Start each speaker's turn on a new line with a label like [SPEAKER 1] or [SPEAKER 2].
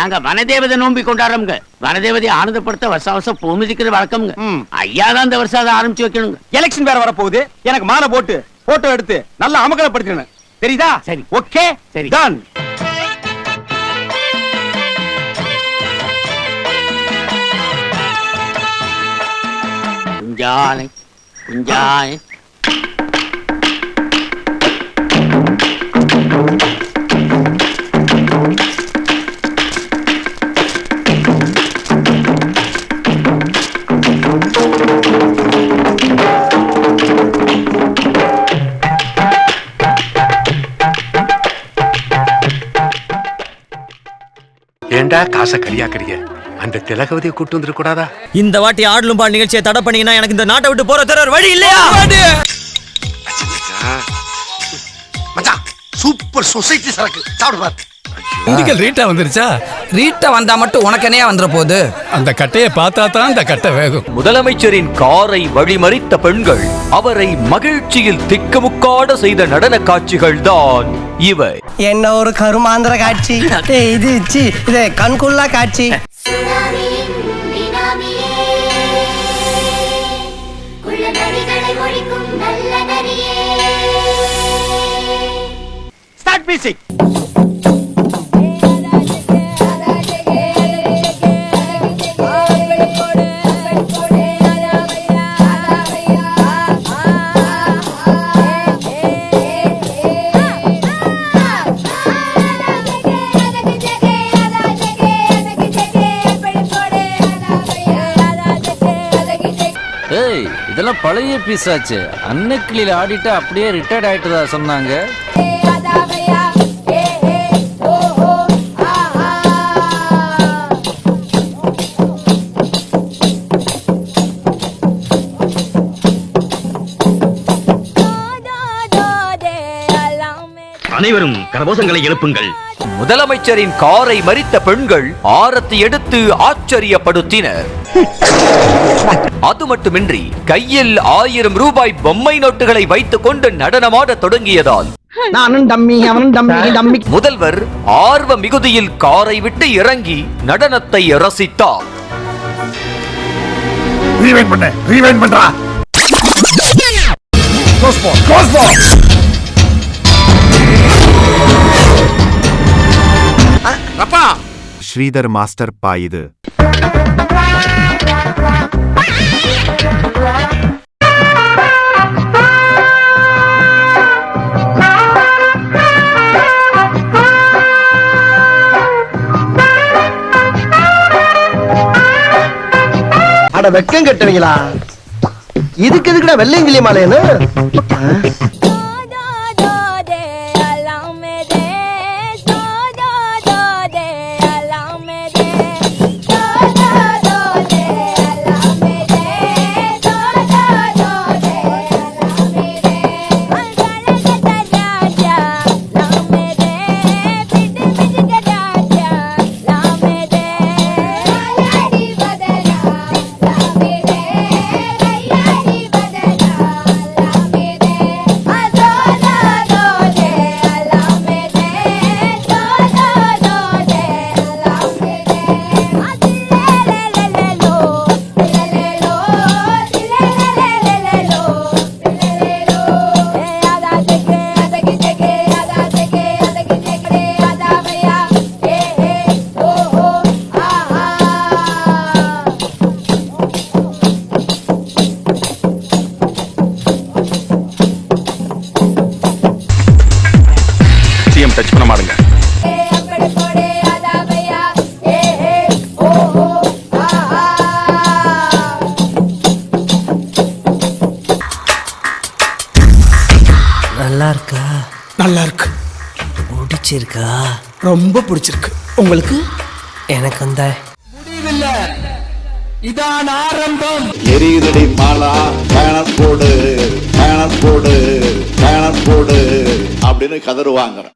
[SPEAKER 1] நாங்க வனதேவதை நோம்பி கொண்டாடுறோம்ங்க. வனதேவதையை ஆனந்தப்படுத்த வருஷம் வருஷம் பூ மிதிக்கிறது வழக்கம்ங்க.
[SPEAKER 2] ம்.
[SPEAKER 1] ஐயா தான் இந்த வருஷம் அதை ஆரம்பிச்சு வைக்கணுங்க.
[SPEAKER 2] எலெக்ஷன் வேற வரப்போகுது. எனக்கு மாலை போட்டு போட்டோ எடுத்து நல்லா அமகலப்படுத்தணும் தெரியுதா?
[SPEAKER 1] சரி.
[SPEAKER 2] ஓகே
[SPEAKER 1] சரி.
[SPEAKER 2] டன்
[SPEAKER 1] குஞ்சானை குஞ்சானை
[SPEAKER 3] ஏண்டா காசை கரியாக்குறீங்க அந்த திலகவதியை கூட்டு வந்துட கூடாதா?
[SPEAKER 4] இந்த வாட்டி ஆடலும் பால் நிகழ்ச்சியை தடை பண்ணீங்கன்னா எனக்கு இந்த நாட்டை விட்டு போற தர வழி இல்லையா?
[SPEAKER 5] மச்சான் சூப்பர் சொசைட்டி சரக்கு. சாப்பிடு பாரு.
[SPEAKER 6] ரீட்டா வந்துருச்சா?
[SPEAKER 7] ரீட்டா வந்தா மட்டும் உனக்கெனையா வந்துற போகுது?
[SPEAKER 6] அந்த கட்டையை பார்த்தா தான் அந்த கட்டை வேகும்.
[SPEAKER 4] முதலமைச்சரின் காரை வழிமறித்த பெண்கள் அவரை மகிழ்ச்சியில் திக்குமுக்காட செய்த நடன காட்சிகள் தான் இவை.
[SPEAKER 7] என்ன ஒரு கருமாந்திர காட்சி? இது சி இது கண்குள்ளா காட்சி.
[SPEAKER 2] ஸ்டார்ட் மியூசிக்
[SPEAKER 8] இதெல்லாம் பழைய பீஸ் ஆச்சு. அன்னைக்கிளியில ஆடிட்டு அப்படியே ரிட்டையர்ட் ஆயிட்டதா சொன்னாங்க.
[SPEAKER 1] அனைவரும் கரகோஷங்களை எழுப்புங்கள்.
[SPEAKER 4] முதலமைச்சரின் காரை மறித்த பெண்கள் ஆரத்தி எடுத்து ஆச்சரியப்படுத்தினர். அது மட்டுமின்றி கையில் ஆயிரம் ரூபாய் பொம்மை நோட்டுகளை வைத்துக் கொண்டு நடனமாட தொடங்கியதால் முதல்வர் ஆர்வ மிகுதியில் காரை விட்டு இறங்கி நடனத்தை ரசித்தார்.
[SPEAKER 5] ரீவைண்ட் பண்ண ரீவைண்ட் பண்றா. க்ளோஸ் போ க்ளோஸ் போ
[SPEAKER 2] ரப்பா
[SPEAKER 9] ஸ்ரீதர் மாஸ்டர் பா இது.
[SPEAKER 7] அட வெக்கம் கட்டுவீங்களா? இதுக்கு எதுக்குடா வெள்ளையங்கிலி மாலையன்னு நல்லா இருக்கா
[SPEAKER 6] நல்லா இருக்கு
[SPEAKER 7] பிடிச்சிருக்கா?
[SPEAKER 6] ரொம்ப பிடிச்சிருக்கு. உங்களுக்கு?
[SPEAKER 7] எனக்கு அந்த
[SPEAKER 6] இதான் ஆரம்பம்.
[SPEAKER 5] எரியுதடி மாலா பேனர் போடு பேனர் போடு பேனர் போடு அப்படின்னு கதறுவாங்க